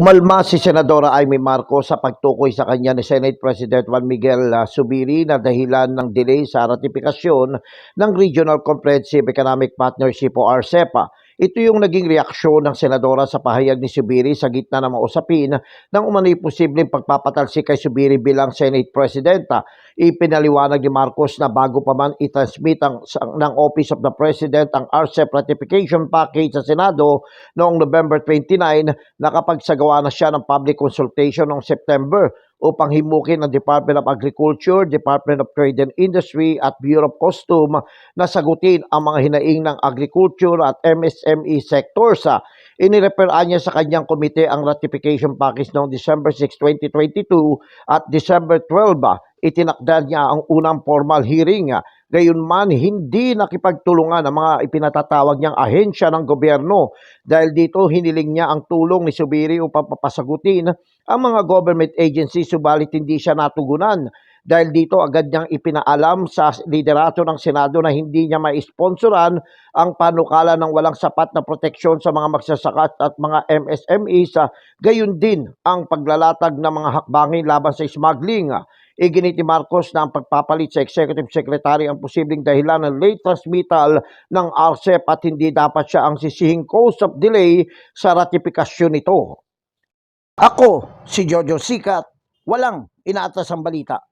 Umalma si Senadora Amy Marcos sa pagtukoy sa kanya ni Senate President Juan Miguel ah, Subiri na dahilan ng delay sa ratifikasyon ng Regional Comprehensive Economic Partnership o RCEPA. Ito yung naging reaksyon ng Senadora sa pahayag ni Subiri sa gitna ng mga usapin ng umano'y posibleng pagpapatalsik kay Subiri bilang Senate President. Ah, Ipinaliwanag ni Marcos na bago pa man itransmit ang, ng Office of the President ang RCEP ratification package sa Senado noong November 29, nakapagsagawa na siya ng public consultation noong September upang himukin ng Department of Agriculture, Department of Trade and Industry at Bureau of Custom na sagutin ang mga hinaing ng agriculture at MSME sectors. Inireferaan niya sa kanyang komite ang ratification package noong December 6, 2022 at December 12, ah, itinakda niya ang unang formal hearing. Gayunman, hindi nakipagtulungan ang mga ipinatatawag niyang ahensya ng gobyerno dahil dito hiniling niya ang tulong ni Subiri upang papasagutin ang mga government agencies subalit hindi siya natugunan. Dahil dito agad niyang ipinaalam sa liderato ng Senado na hindi niya maisponsoran ang panukala ng walang sapat na proteksyon sa mga magsasaka at mga MSME sa gayon din ang paglalatag ng mga hakbangin laban sa smuggling. Iginit ni Marcos na ang pagpapalit sa Executive Secretary ang posibleng dahilan ng late transmittal ng RCEP at hindi dapat siya ang sisihing cause of delay sa ratifikasyon nito. Ako, si Jojo Sikat, walang inaatas ang balita.